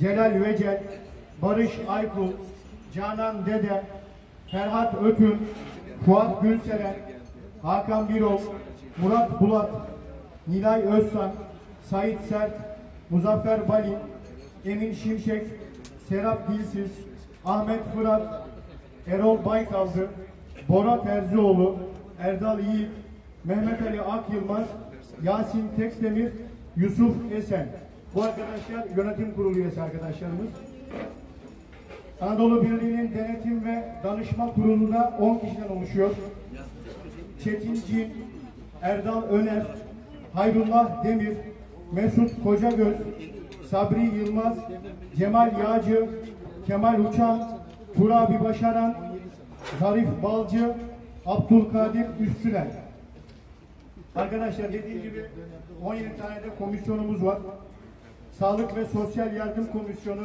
Celal Vecel, Barış Aykul, Canan Dede, Ferhat Öpün, Fuat Gülseren, Hakan Birol, Murat Bulat, Nilay Özsan, Sait Sert, Muzaffer Balin, Emin Şimşek, Serap Dilsiz, Ahmet Fırat, Erol Baykaldı, Bora Terzioğlu, Erdal Yiğit, Mehmet Ali Akyılmaz, Yasin Tekdemir, Yusuf Esen. Bu arkadaşlar yönetim kurulu üyesi arkadaşlarımız. Anadolu Birliği'nin denetim ve danışma kurulunda 10 kişiden oluşuyor. Çetin Cin, Erdal Öner, Hayrullah Demir, Mesut Kocagöz, Sabri Yılmaz, Cemal Yağcı, Kemal Uçan, Turabi Başaran, Zarif Balcı, Abdülkadir Üstüner. Arkadaşlar dediğim gibi 17 tane de komisyonumuz var. Sağlık ve Sosyal Yardım Komisyonu